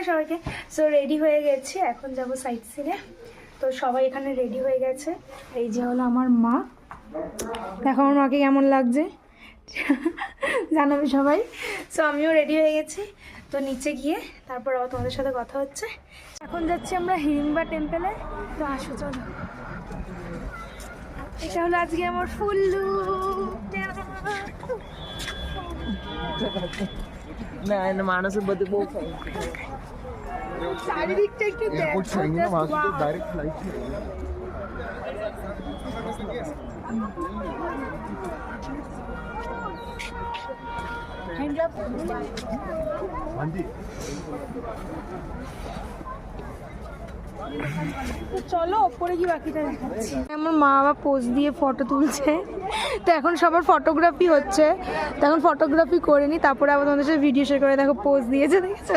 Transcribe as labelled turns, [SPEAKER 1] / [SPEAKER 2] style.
[SPEAKER 1] সকাল সবাইকে। So ready হয়ে গেছি। এখন যাব সাইট সিনে তো সবাই এখানে রেডি হয়ে গেছে। এই যে হলো আমার মা। দেখো আমার মাকে কেমন লাগছে। জানাবে সবাই। সো আমিও রেডি হয়ে গেছি। তো নিচে গিয়ে তারপর আবার তোমাদের সাথে কথা হচ্ছে। এখন যাচ্ছি আমরা হিড়িম্বা টেম্পেলে তো আসো, চলো। এটা হলো আজকে আমার ফুল
[SPEAKER 2] ના એને માણસો બધું બહુ
[SPEAKER 1] શારીરિક
[SPEAKER 3] એરપોર્ટ છે અહીંયા
[SPEAKER 1] વાંચો
[SPEAKER 3] તો ડાયરેક્ટ ફ્લાઇટ છે હેન્ડ
[SPEAKER 1] અપ চলো ওপরে কি বাকিটা দেখাচ্ছি। আমার মা বাবা পোজ দিয়ে ফটো তুলছে। তো এখন সবার ফটোগ্রাফি হচ্ছে। তো এখন ফটোগ্রাফি করে নি, তারপরে আবার তোমাদের সাথে ভিডিও শেয়ার করে, দেখো পোজ দিয়েছে, দেখেছ?